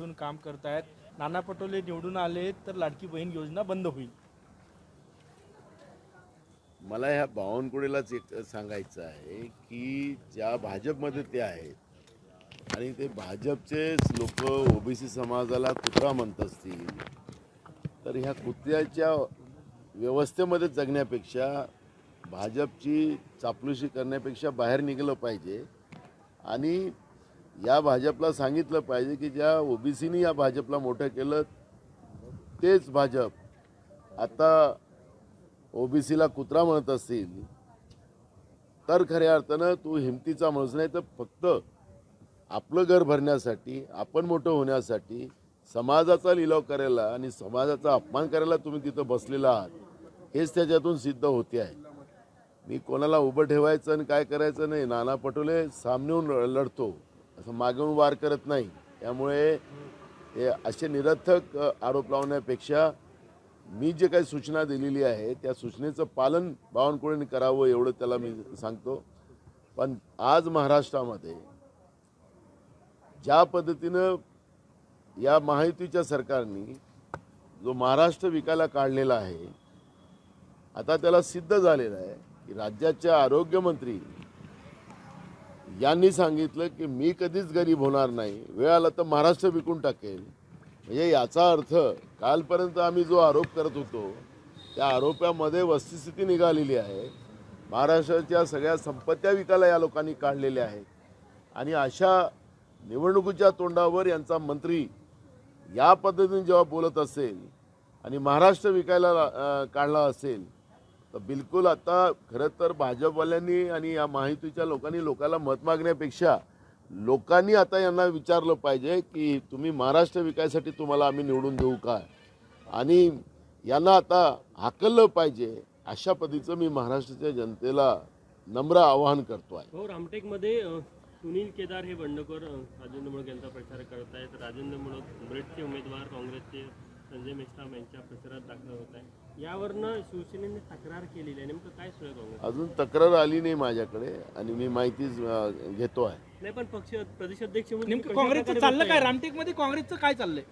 घेऊन काम करतायत. नाना पटोले निवडून आले तर लाडकी बहीण योजना बंद होईल. मला ह्या बावनकुळेलाच एक सांगायचं आहे की ज्या भाजपमध्ये ते आहेत आणि ते भाजपचेच लोक ओबीसी समाजाला कुत्रा म्हणत असतील तर ह्या कुत्र्याच्या व्यवस्थेमध्ये जगण्यापेक्षा भाजपची चापलुशी करण्यापेक्षा बाहेर निघलं पाहिजे आणि या भाजपला सांगितलं पाहिजे की ज्या ओबीसीनी या भाजपला मोठं केलं तेच भाजप आता ओबीसीला कुत्रा म्हणत असतील तर खऱ्या अर्थानं तू हिमतीचा माणूस नाही तर फक्त आपलं घर भरण्यासाठी आपण मोठं होण्यासाठी समाजाचा लिलाव करायला आणि समाजाचा अपमान करायला तुम्ही तिथं बसलेला आहात हेच त्याच्यातून सिद्ध होते आहे. मी कोणाला उभं ठेवायचं आणि काय करायचं नाही नाना पटोले सामनेहून लढतो. असं मागून वार करत नाही. त्यामुळे हे असे निरर्थक आरोप लावण्यापेक्षा मी जे काही सूचना दिलेली आहे त्या सूचनेचं पालन बावनकुळेने करावं एवढं त्याला मी सांगतो. पण आज महाराष्ट्रामध्ये ज्या पद्धतीनं या महायुतीच्या सरकारने जो महाराष्ट्र विकायला काढलेला आहे आता त्याला सिद्ध झालेला आहे की राज्याच्या आरोग्यमंत्री यांनी सांगितलं की मी कधीच गरीब होणार नाही. वेळ आला तर महाराष्ट्र विकून टाकेल म्हणजे याचा अर्थ कालपर्यंत आम्ही जो आरोप करत होतो त्या आरोपामध्ये वस्तुस्थिती निघालेली आहे. महाराष्ट्राच्या सगळ्या संपत्त्या विकायला या लोकांनी काढलेल्या आहेत. आणि अशा निवडणुकीच्या तोंडावर यांचा मंत्री या पद्धतीने जेव्हा बोलत असेल आणि महाराष्ट्र विकायला काढला असेल तर बिलकुल आता खरं तर भाजपवाल्यांनी आणि या माहितीच्या लोकांनी लोकांना मत मागण्यापेक्षा लोकांनी आता यांना विचारलं पाहिजे की तुम्ही महाराष्ट्र विकायसाठी तुम्हाला आम्ही निवडून देऊ का? आणि यांना आता हाकललं पाहिजे अशा पद्धतीचं मी महाराष्ट्राच्या जनतेला नम्र आवाहन करतो आहे. हो रामटेकमध्ये सुनील केदार हे बंडखोर राजेंद्र मुळक यांचा प्रचार करत आहेत राजेंद्र मुळक ब्रेडचे उमेदवार काँग्रेसचे संजय मेश्राम यांच्या प्रचारात दाखल होत आहे यावरनं शिवसेनेने तक्रार केलेली आहे. नेमकं काय सुरू काँग्रेस अजून तक्रार आली नाही माझ्याकडे आणि मी माहिती अं, घेतो आहे. नाही पण पक्ष प्रदेशाध्यक्ष म्हणून नेमकं कशा काँग्रेसचं प्रकारे चाललं काय? बघताय? रामटेकमध्ये काँग्रेसचं काय चाललंय?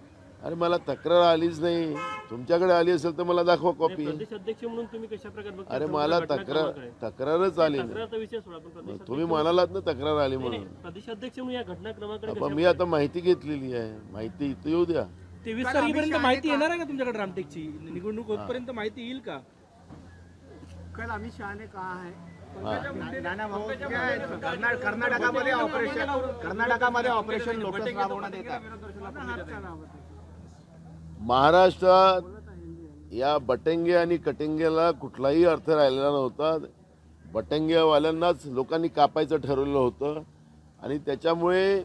अरे मला तक्रार आलीच नाही. तुमच्याकडे आली असेल तर मला दाखवा नाही, कॉपी प्रदेशाध्यक्ष म्हणून तुम्ही कशा प्रकारे बघताय? अरे मला घटना तक्रार क्रमांक आहे. तक्रारच आली नाही. तक्रारचा विषय सोडा पण प्रदेशाध्यक्ष तुम्ही म्हणालात ना तक्रार आली म्हणून. नाही, प्रदेशाध्यक्ष म्हणून या घटना मी आता माहिती घेतलेली आहे. माहिती इथं येऊ द्या. तेवीस तारखेपर्यंत माहिती येणार आहे का तुमच्याकडे रामटेकची? निवडणूक होतपर्यंत माहिती येईल का? कल अमित शाह ने कहा है. नाना भाऊ कर्ना- कर्नाटकामध्ये ऑपरेशन कर्नाटकामध्ये ऑपरेशन लोटस राबवण्यात येत आहे महाराष्ट्रात या बटंगे आणि कटिंगेला कुठलाही अर्थ राहिलेला नव्हता. बटंगेवाल्यांनाच लोकांनी कापायचं ठरवलं होतं. आणि त्याच्यामुळे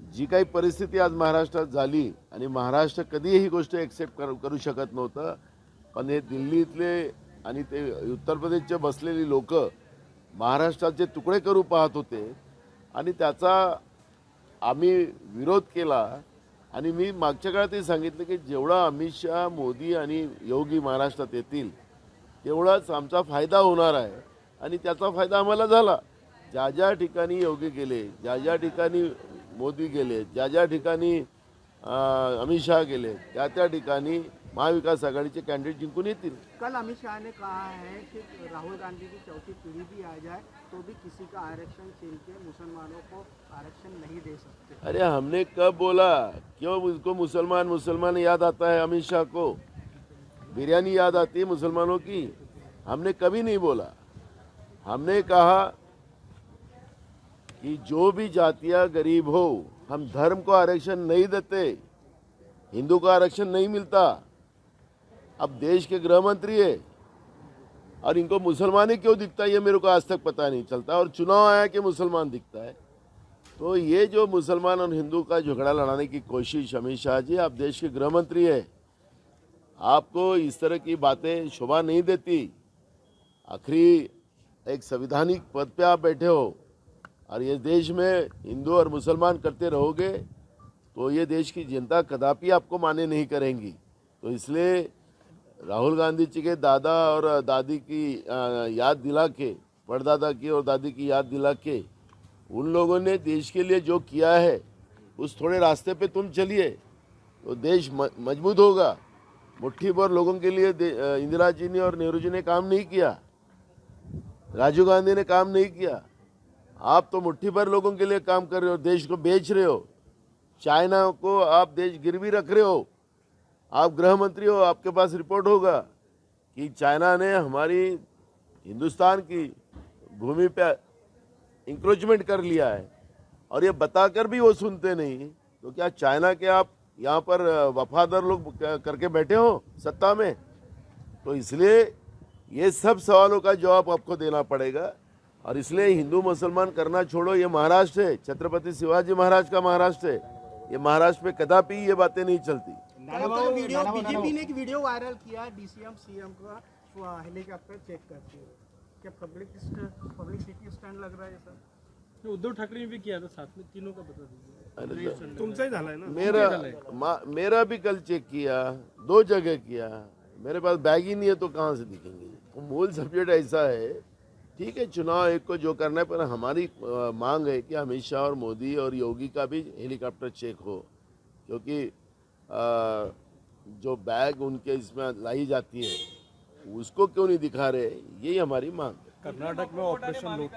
जी काही परिस्थिती आज महाराष्ट्रात झाली आणि महाराष्ट्र कधीही ही गोष्ट एक्सेप्ट करू करू शकत नव्हतं पण हे दिल्लीतले आणि ते उत्तर प्रदेशचे बसलेली लोक महाराष्ट्राचे तुकडे करू पाहत होते आणि त्याचा आम्ही विरोध केला आणि मी मागच्या काळातही सांगितलं की जेवढा अमित शहा मोदी आणि योगी महाराष्ट्रात येतील तेवढाच आमचा फायदा होणार आहे आणि त्याचा फायदा आम्हाला झाला. ज्या ज्या ठिकाणी योगी गेले ज्या ज्या ठिकाणी मोदी गेले ज्या ज्या ठिकाणी अमित शहा गेले त्या त्या ठिकाणी महाविकास आघाडीचे कॅन्डिडेट जिंकून येतील. कल अमित शाह ने कहा है कि राहुल गांधी की चौथी पीढ़ी भी आ जाए तो भी किसी का आरक्षण छीन के मुसलमानों को आरक्षण नहीं दे सकते। अरे हमने कब बोला? क्यों उसको मुसलमान मुसलमान याद आता है अमित शाह को? बिरयानी याद आती है मुसलमानों की। हमने कभी नहीं बोला। हमने कहा कि जो भी जातियाँ गरीब हो, हम धर्म को आरक्षण नहीं देते, हिंदू को आरक्षण नहीं मिलता। अब देश के गृह मंत्री है, और इनको मुसलमान ही क्यों दिखता है, ये मेरे को आज तक पता नहीं चलता, और चुनाव आया कि मुसलमान दिखता है। तो ये जो मुसलमान और हिंदू का झगड़ा लड़ाने की कोशिश अमित शाह जी, आप देश के गृह मंत्री है, आपको इस तरह की बातें शोभा नहीं देती। आखिरी एक संविधानिक पद पे आप बैठे हो और ये देश में हिंदू और मुसलमान करते रहोगे तो ये देश की जनता कदापि आपको माने नहीं करेंगी। तो इसलिए राहुल गांधी जी के दादा और दादी की याद दिला के, परदादा की और दादी की याद दिला के, उन लोगों ने देश के लिए जो किया है, उस थोड़े रास्ते पे तुम चलिए तो देश मज़बूत होगा। मुट्ठी भर लोगों के लिए इंदिरा जी ने और नेहरू जी ने काम नहीं किया, राजीव गांधी ने काम नहीं किया। आप तो मुट्ठी भर लोगों के लिए काम कर रहे हो, देश को बेच रहे हो। चाइना को आप देश गिरवी रख रहे हो। आप गृह मंत्री हो, आपके पास रिपोर्ट होगा कि चाइना ने हमारी हिंदुस्तान की भूमि पे इंक्रोचमेंट कर लिया है। और ये बताकर भी वो सुनते नहीं तो क्या चाइना के आप यहाँ पर वफादार लोग करके बैठे हो सत्ता में? तो इसलिए ये सब सवालों का जवाब आपको देना पड़ेगा। और इसलिए हिंदू मुसलमान करना छोड़ो ये महाराष्ट्र है। छत्रपति शिवाजी महाराज का महाराष्ट्र है। ये महाराष्ट्र में कदापि ये बातें नहीं चलती। वीडियो बीजेपी ने एक वीडियो वायरल किया डीसीएम सीएम का हेलीकॉप्टर चेक करते हुए क्या पब्लिक पब्लिसिटी स्टैंड लग रहा है सर उद्धव ठाकरे ने भी किया था साथ में तीनों का बता दीजिए। ना? मेरा मा- मेरा भी कल चेक किया दो जगह किया। मेरे पास बैग ही नहीं है तो कहाँ से दिखेंगे? मूल सब्जेक्ट ऐसा है ठीक है, चुनाव एक को जो करना है, पर हमारी मांग है कि अमित शाह और मोदी और योगी का भी हेलीकॉप्टर चेक हो, क्योंकि जो बैग उनके इसमें लाई जाती है, उसको क्यों नहीं दिखा रहे? यही हमारी मांग कर्नाटक में ऑपरेशन